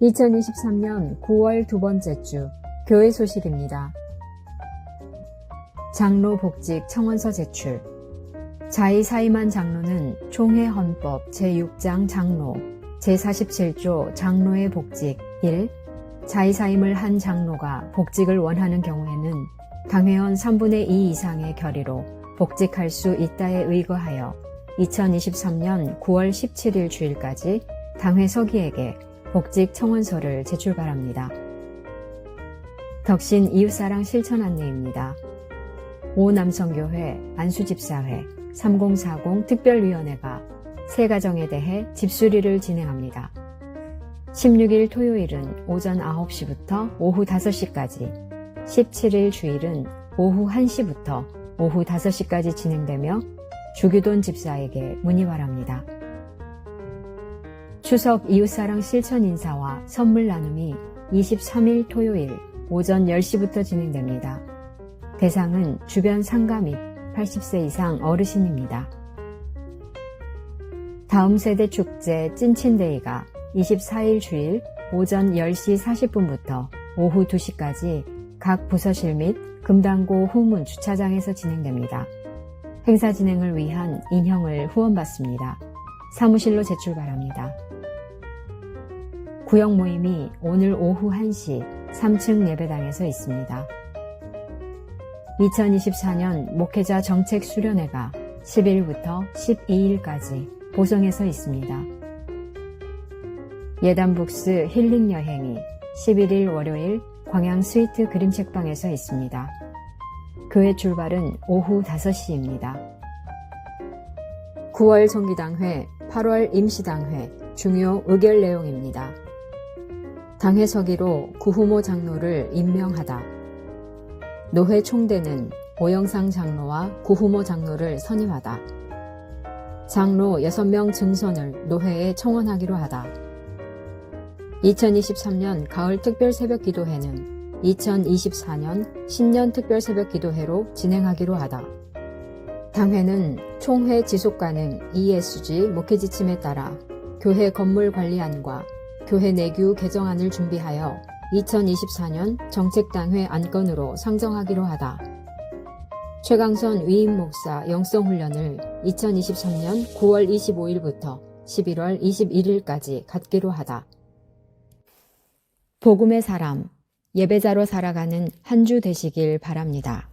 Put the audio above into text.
2023년 9월 두 번째 주 교회 소식입니다. 장로 복직 청원서 제출 자의 사임한 장로는 총회 헌법 제6장 장로 제47조 장로의 복직 1. 자의 사임을 한 장로가 복직을 원하는 경우에는 당회원 3분의 2 이상의 결의로 복직할 수 있다에 의거하여 2023년 9월 17일 주일까지 당회 서기에게 복직 청원서를 제출 바랍니다. 덕신 이웃사랑 실천 안내입니다. 오남성교회 안수집사회 3040 특별위원회가 새 가정에 대해 집수리를 진행합니다. 16일 토요일은 오전 9시부터 오후 5시까지, 17일 주일은 오후 1시부터 오후 5시까지 진행되며 주규돈 집사에게 문의 바랍니다. 추석 이웃사랑 실천 인사와 선물 나눔이 23일 토요일 오전 10시부터 진행됩니다. 대상은 주변 상가 및 80세 이상 어르신입니다. 다음 세대 축제 찐친데이가 24일 주일 오전 10시 40분부터 오후 2시까지 각 부서실 및 금당고 후문 주차장에서 진행됩니다. 행사 진행을 위한 인형을 후원받습니다. 사무실로 제출 바랍니다. 구역 모임이 오늘 오후 1시 3층 예배당에서 있습니다. 2024년 목회자 정책 수련회가 10일부터 12일까지 보성에서 있습니다. 예담북스 힐링 여행이 11일 월요일 광양 스위트 그림책방에서 있습니다. 교회 출발은 오후 5시입니다. 9월 정기당회, 8월 임시당회 중요 의결 내용입니다. 당회 서기로 구후모 장로를 임명하다. 노회 총대는 오영상 장로와 구후모 장로를 선임하다. 장로 6명 증선을 노회에 청원하기로 하다. 2023년 가을 특별 새벽 기도회는 2024년 신년 특별 새벽 기도회로 진행하기로 하다. 당회는 총회 지속 가능 ESG 목회 지침에 따라 교회 건물 관리안과 교회 내규 개정안을 준비하여 2024년 정책당회 안건으로 상정하기로 하다. 최강선 위임 목사 영성훈련을 2023년 9월 25일부터 11월 21일까지 갖기로 하다. 복음의 사람, 예배자로 살아가는 한 주 되시길 바랍니다.